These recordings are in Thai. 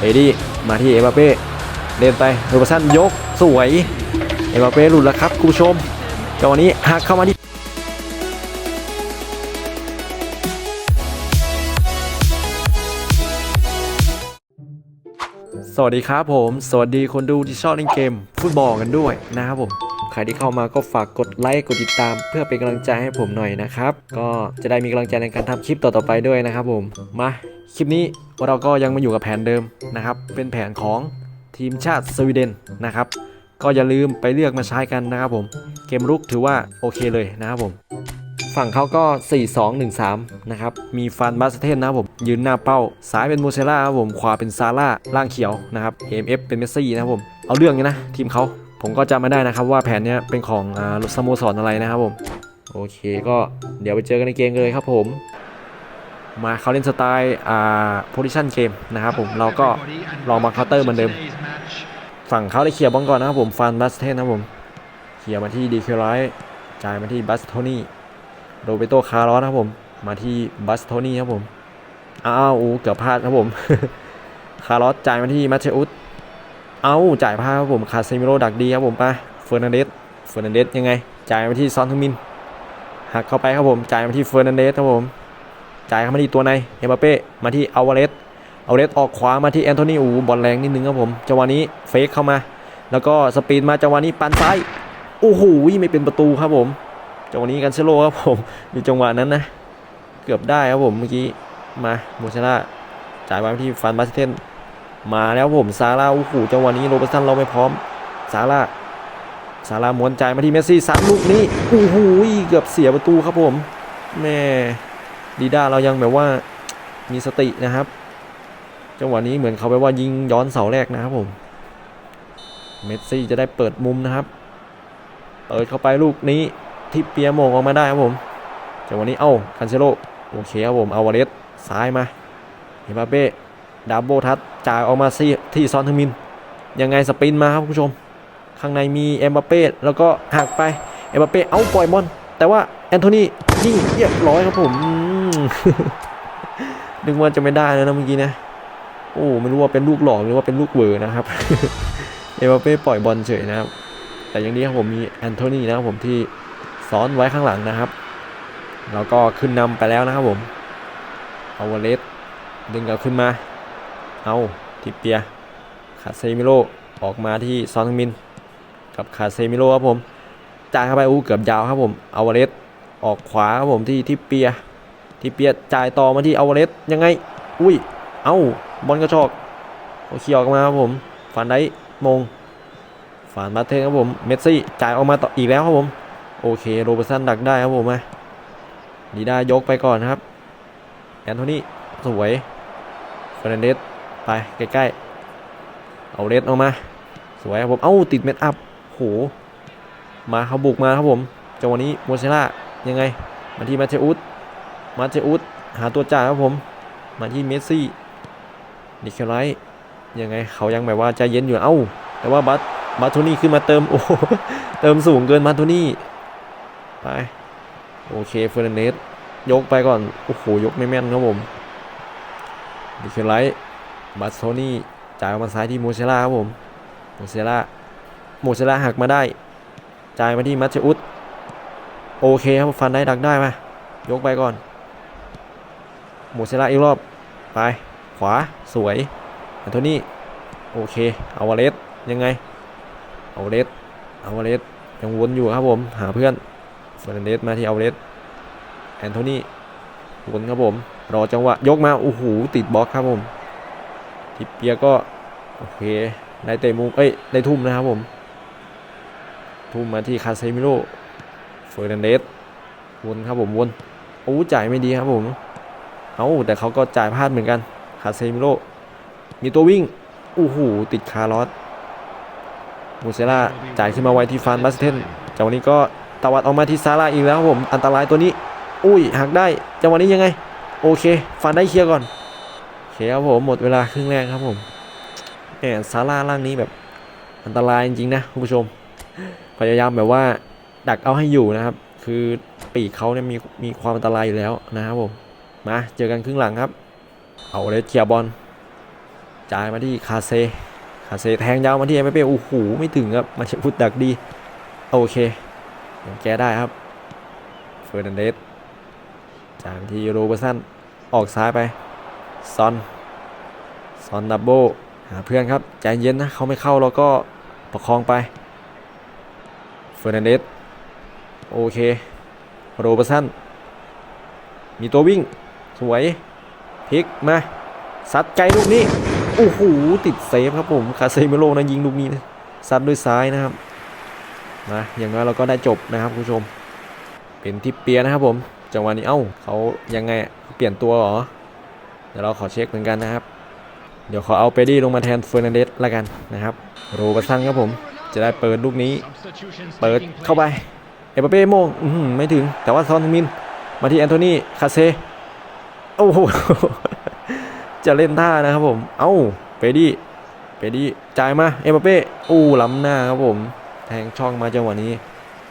เอดี้มาที่เอ็มบัปเป้เดินไปโรเบร์สันยกสวย เอ็มบัปเป้หลุดแล้วครับคุณผู้ชมจังหวะนี้หักเข้ามาที่ สวัสดีครับผม สวัสดีคนดูที่ชอบเล่นเกมฟุตบอลกันด้วยนะครับผมใครที่เข้ามาก็ฝากกดไลค์กดติดตาม เพื่อเป็นกำลังใจให้ผมหน่อยนะครับ ก็จะได้มีกำลังใจในการทำคลิปต่อๆไปด้วยนะครับผมมาคลิปนี้เราก็ยังมาอยู่กับแผนเดิมนะครับ เป็นแผนของทีมชาติสวีเดนนะครับ ก็อย่าลืมไปเลือกมาใช้กันนะครับผม เกมรุกถือว่าโอเคเลยนะครับผม ฝั่งเขาก็ 4-2-1-3 นะครับ มีฟันบาสเทนนะครับผม ยืนหน้าเป้า ซ้ายเป็นโมเซล่าครับผม ขวาเป็นซาร่าล่างเขียวนะครับ AMF เป็นเมสซี่นะครับผม เอาเรื่องนี้นะ ทีมเขา ผมก็จำไม่ได้นะครับว่าแผนเนี้ยเป็นของอ่าสโมสรออะไรนะครับผม โอเค ก็เดี๋ยวไปเจอกันในเกมเลยครับผม มาเขาเล่นสไตล์อ่าโพซิชันเกมนะครับผม เราก็ลองมาเคาน์เตอร์เหมือนเดิม ฝั่งเขาได้เคลียร์บอลก่อนนะครับผม ฟันบัสเทนนะครับผม เคลียร์มาที่ดีเคไลท์จ่ายมาที่บัสโทนี่ โรเบโตคาร์ลอสครับผม มาที่บัสโทนี่ครับผม อ้าวอูเกือบพลาดครับผม คาร์ลอสจ่ายมาที่มาเชอุสเอาจ่ายพลาดครับผม คาเซมิโรดักดีครับผมไปเฟอร์นันเดส เฟอร์นันเดสยังไง จ่ายมาที่ซอนทึมิน หักเข้าไปครับผม จ่ายมาที่เฟอร์นันเดสครับผม จ่ายเข้ามาที่ตัวใน เอมบัปเป้ มาที่อาวาเลสอาวาเลสออกขวามาที่แอนโทนีอูบอลแรงนิดนึงครับผม จังหวะนี้เฟกเข้ามา แล้วก็สปีดมาจังหวะนี้ปันซ้าย โอ้โหไม่เป็นประตูครับผม จังหวะนี้กันเชโลครับผมมีจังหวะนั้นนะ เกือบได้ครับผมเมื่อกี้มาโมเชล่าจ่ายมาที่ฟันบาสเทนมาแล้วผมซาร่าโอ้โหจังหวะนี้โรเบร์ตสันเราไม่พร้อมซาร่าซาร่าม้วนจ่ายมาที่เมสซี่ซัดลูกนี้โอ้โหเกือบเสียประตูครับผมแม่ดีด้าเรายังแบบว่ามีสตินะครับ จังหวะนี้เหมือนเขาไปว่ายิงย้อนเสาแรกนะครับผมเมสซี่จะได้เปิดมุมนะครับ เปิดเข้าไปลูกนี้ ที่เปียโมงออกมาได้ครับผมจังหวะนี้เอ้าคันเซโลโอเคครับผมเอาวาเลสซ้ายมาเฮมบาเป้ดับเบิลทัชจ่ายออกมาที่ที่ซอนทึมิน ยังไงสปินมาครับคุณผู้ชม ข้างในมีเอ็มบัปเป้แล้วก็หักไปเอ็มบัปเป้เอาปล่อยบอลแต่ว่าแอนโทนียิงเรียบร้อยครับผมนึกว่าจะไม่ได้แล้วนะเมื่อกี้นะโอ้ไม่รู้ว่าเป็นลูกหลอกหรือว่าเป็นลูกเวอร์นะครับเอ็มบัปเป้ปล่อยบอลเฉยนะครับแต่อย่างนี้ครับผมมีแอนโทนีนะครับผมที่ ซ้อนไว้ข้างหลังนะครับ แล้วก็ขึ้นนำไปแล้วนะครับผมเอาวเลสดึงกลับขึ้นมา เอาทิเปียคาเซมิโลออกมาที่ซอนทึงมิน กับคาเซมิโลครับผมจ่ายเข้าไปอู้เกือบยาวครับผมเอาวเลสออกขวาครับผมที่ทิเปียทิเปียจ่ายต่อมาที่เอาวเลสยังไง อุ้ย เอาบอลกระชอกเอาเขียออกมาครับผมฟันได้มงฝานมาเทนครับผมเมสซี่จ่ายออกมาต่ออีกแล้วครับผม โอเคโรเบร์สันดักได้ครับผมมาดีด้ยกไปก่อนนะครับ แอนโทนีสวยเฟรนเดสไปใกล้ๆ เอาเลสออกมา สวยครับผม เอ้าติดเม็ดอัพโห มาเขาบุกมาครับผมจังหวะนี้โมเซล่ายังไง มาที่มาเทอุสมาเทอุสหาตัวจ่ายครับผม มาที่เมสซี่นิเคลไลท์ยังไงเขายังแบบว่าใจเย็นอยู่ เอ้า แต่ว่าบัตมาโทนี่ขึ้นมาเติม โอ้เติมสูงเกินมาโทนี่ ไปโอเคเฟอร์นันเดสยกไปก่อน โอ้โห ยกไม่แม่นครับผมดิเคไลท์บัตโทนี่จ่ายมาซ้ายที่โมเซล่าครับผม โมเซล่าโมเซล่าหักมาได้ จ่ายมาที่มัตเชอุสโอเคครับฟันได้ดักได้มายกไปก่อน โมเซล่าอีกรอบ ไป ขวาสวยแอนโทนี่โอเคเอาวาเลสยังไงเอาเลสเอาเลสยังวนอยู่ครับผม หาเพื่อน ฟอร์นันเดสมาที่เอาเลสแอนโทนีวนครับผม รอจังหวะ ยกมา โอ้โห ติดบล็อกครับผม ทิปเปียก็ โอเคได้เตะมุมเอ้ย ได้ทุ่มนะครับผม ทุ่มมาที่คาเซมิโลเฟอร์นันเดสวนครับผมวนโอ้จ่ายไม่ดีครับผม เอาแต่เขาก็จ่ายพลาดเหมือนกันคาเซมิโลมีตัววิ่ง โอ้โห ติดคาร์ลอสมูเซล่าจ่ายขึ้นมาไว้ที่ฟานบัสเทนจังหวะนี้ก็ ตวัดออกมาที่ซาร่าอีกแล้วครับผมอันตรายตัวนี้ อุ้ยหักได้จังหวะนี้ยังไง โอเค ฟันได้เคลียร์ก่อนโอเคครับผมหมดเวลาครึ่งแรกครับผมแหมซาร่าล่างนี้แบบอันตรายจริงๆนะคุณผู้ชม พยายามแบบว่าดักเอาให้อยู่นะครับ คือปีกเขาเนี่ยมีมีความอันตรายอยู่แล้วนะครับผมมาเจอกันครึ่งหลังครับ เอาเลยเคลียร์บอลจ่ายมาที่คาเซคาเซแทงยาวมาที่เอ็มเป้โอ้โหไม่ถึงครับมาเชพุดดักดีโอเค ยังแก้ได้ครับเฟอร์นันเดสจายมาที่โรเบอร์สันออกซ้ายไปซอนซอนดับโบหาเพื่อนครับใจเย็นนะเขาไม่เข้าเราก็ประคองไปเฟอร์นันเดสโอเคโรเบอร์สันมีตัววิ่งสวยพลิกมาซัดไกลลูกนี้โอ้โหติดเซฟครับผมคาเซเมโลนะยิงลูกนี้นะซัดด้วยซ้ายนะครับ มาอย่างน้อยเราก็ได้จบนะครับคุณผู้ชม เป็นทิปเปียนะครับผมจังหวะนี้เอ้าเขายังไงเปลี่ยนตัวหรอเดี๋ยวเราขอเช็คเหมือนกันนะครับ เดี๋ยวขอเอาเปดี้ลงมาแทนเฟอร์นันเดสละกันนะครับ โรบัสซันครับผม จะได้เปิดลูกนี้ เปิดเข้าไปเอเปเป้โมงไม่ถึง แต่ว่าซอนมิน มาที่แอนโทนีคาเซโอ้โหจะเล่นท่านะครับผม เอ้าเปดี้เปดี้จ่ายมาเอเปเป้อู้ล้ำหน้าครับผม แทงช่องมาจังหวะนี้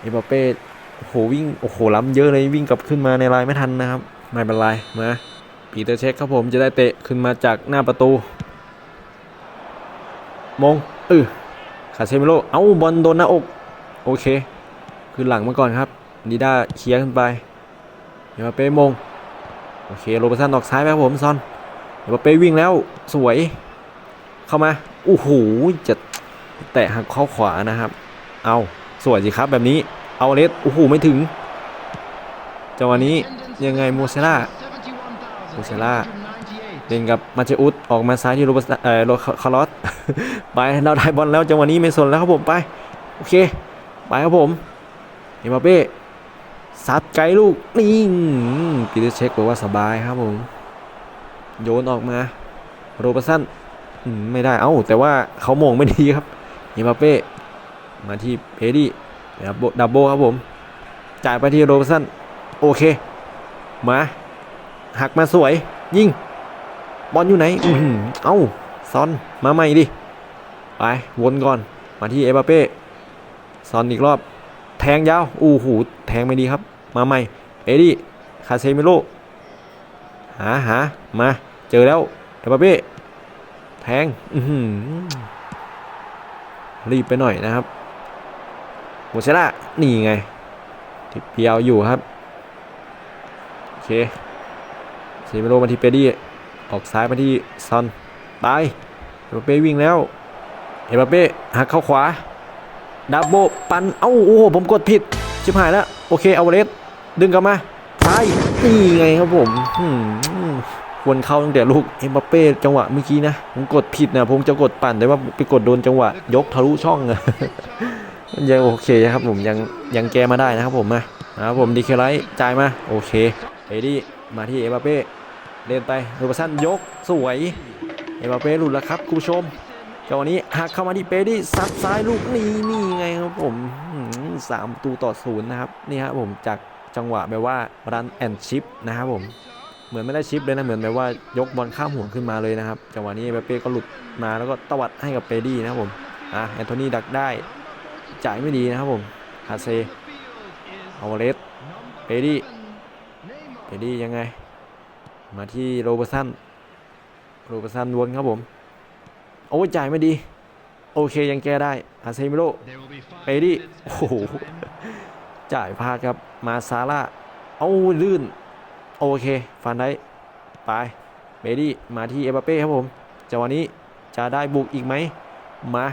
เอเปเป้โหวิ่งโอ้โหล้ำเยอะเลยวิ่งกลับขึ้นมาในลายไม่ทันนะครับไม่เป็นไรมาปีเตอร์เช็คครับผมจะได้เตะขึ้นมาจากหน้าประตู มงเออคาเซมิโลเอ้าบอลโดนหน้าอกโอเคขึ้นหลังมาก่อนครับดีด้าเคลียร์ขึ้นไปเดี๋ยวมาเป้มงโอเคโรเบร์สันออกซ้ายไปครับผมซอนเดี๋ยวมาเป้วิ่งแล้วสวย เข้ามาโอ้โหจะแตะหักเข้าขวานะครับ เอาสวยสิครับแบบนี้เอาเลสโอ้โหไม่ถึงจังหวะนี้ยังไงโมเซล่าโมเซล่าเล่นกับมาเชอุสออกมาซ้ายที่โรเบอร์สันเอ่อโรคาร์ลอสไปเราได้บอลแล้วจังหวะนี้ไม่สนแล้วครับผมไปโอเคไปครับผมเอ็มบัปเป้ซัดไกลลูกนี่ปีเตอร์เช็คบอกว่าสบายครับผม โยนออกมา โรเบอร์สันอืมไม่ได้เอ้าแต่ว่าเขาโมงไม่ดีครับเอ็มบัปเป้ มาที่เพดี้ดับโบดับโบครับผม จ่ายไปที่โรเบอร์สันโอเค มา หักมาสวย ยิง บอลอยู่ไหนอือหือเอ้าซอนมาใหม่ดิ ไป วนก่อน มาที่เอ็มบัปเป้ซอนอีกรอบ แทงยาว อู้หู แทงไม่ดีครับ มาใหม่ เอดี้คาเซมิโลหาหามา เจอแล้วเดบาเป้แทง อืรีบไปหน่อยนะครับ โมเซล่านี่ไงทิปเพียวอยู่ครับ โอเคซีเมโลมาที่เปดี้ออกซ้ายมาที่ซอนไปเอ็มบัปเป้วิ่งแล้วเอ็มบัปเป้หักเข้าขวาดับโบปันเอ้าโอ้โหผมกดผิด ชิบหายแล้ว โอเคเอาเลสดึงกลับมาซ้ายนี่ไงครับผมอืมควรเข้าตั้งแต่ลูกเอ็มบัปเป้จังหวะเมื่อกี้นะ ผมกดผิดนะ ผมจะกดปั่นแต่ว่าไปกดโดนจังหวะ ยกทะลุช่องอะ ยังโอเคครับผมยังยังแก้มาได้นะครับผมมานะครับผมดีเคไลท์จ่ายมาโอเคเอดี้มาที่เอมบัปเป้เล่นไปรเบอร์สันยกสวยเอมบัปเป้หลุดแล้วครับคุณผู้ชมจังหวะนี้หักเข้ามาที่เปดี้ซัดซ้ายลูกนี้นี่ไงครับผมสามตูต่อศูนย์นะครับนี่ครับผมจากจังหวะแบบว่ารันแอนชิปนะครับผมเหมือนไม่ได้ชิปเลยนะเหมือนแบบว่ายกบอลข้ามห่วงขึ้นมาเลยนะครับจังหวะนี้เปเป้ก็หลุดมาแล้วก็ตวัดให้กับเปดี้นะครับผมอะแอนโทนีดักได้ จ่ายไม่ดีนะครับผมฮาเซเอาเลสเปดี้เปดี้ยังไง มาที่โรเบอร์สันโรเบอร์สันวนครับผมโอ้ยจ่ายไม่ดี โอเคยังแก้ได้อาเซมิโลเปดี้โอ้โหจ่ายพลาดครับมาซาร่าเอาลื่น โอเคฟันได้ไปเบดี้มาที่เอเบเป้ครับผมจังหวะนี้จะได้บุกอีกไหมมา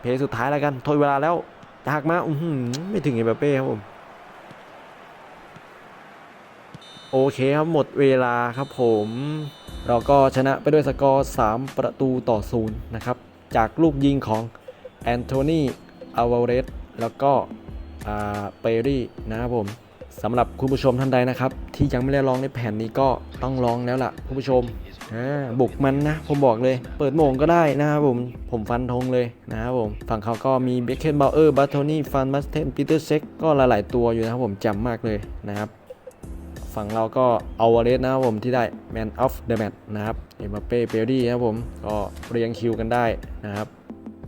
เพลย์สุดท้ายแล้วกันทดเวลาแล้วจะหักมาอืไม่ถึงเอเบเป้ครับผมโอเคครับ หมดเวลาครับผม เราก็ชนะไปด้วยสกอร์ 3 ประตูต่อศูนย์นะครับ จากลูกยิงของแอนโทนีอาวาเรสแล้วก็เปรี่นะครับผมสำหรับคุณผู้ชมท่านใดนะครับ ที่ยังไม่ได้ลองในแผ่นนี้ก็ต้องลองแล้วล่ะคุณผู้ชม อ่าบุกมันนะ ผมบอกเลย เปิดโมงก็ได้นะครับผม ผมฟันธงเลยนะครับผม ฝั่งเขาก็มีเบคเคนบาเออร์บัตโทนี่ฟันมัสเทนปีเตอร์เซ็กก็หลาย ๆ ตัวอยู่นะครับผมจำมากเลยนะครับฝั่งเราก็เอาวาเลสนะครับผมที่ได้ Man of the Match นะครับเอ็มบัปเป้เปรี้นะครับผมก็เรียงคิวกันได้นะครับ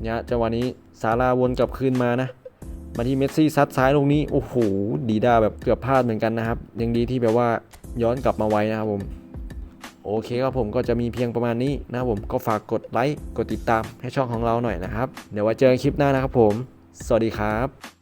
เนี่ยจังหวะนี้ซาราวนกลับคืนมานะมาที่เมสซี่ซัดซ้ายลงนี้ โอ้โห ดีด้าแบบเกือบพลาดเหมือนกันนะครับ ยังดีที่แบบว่าย้อนกลับมาไว้นะครับผม โอเคครับผมก็จะมีเพียงประมาณนี้นะครับผมก็ฝากกดไลค์กดติดตามให้ช่องของเราหน่อยนะครับ เดี๋ยวไว้เจอคลิปหน้านะครับผม สวัสดีครับ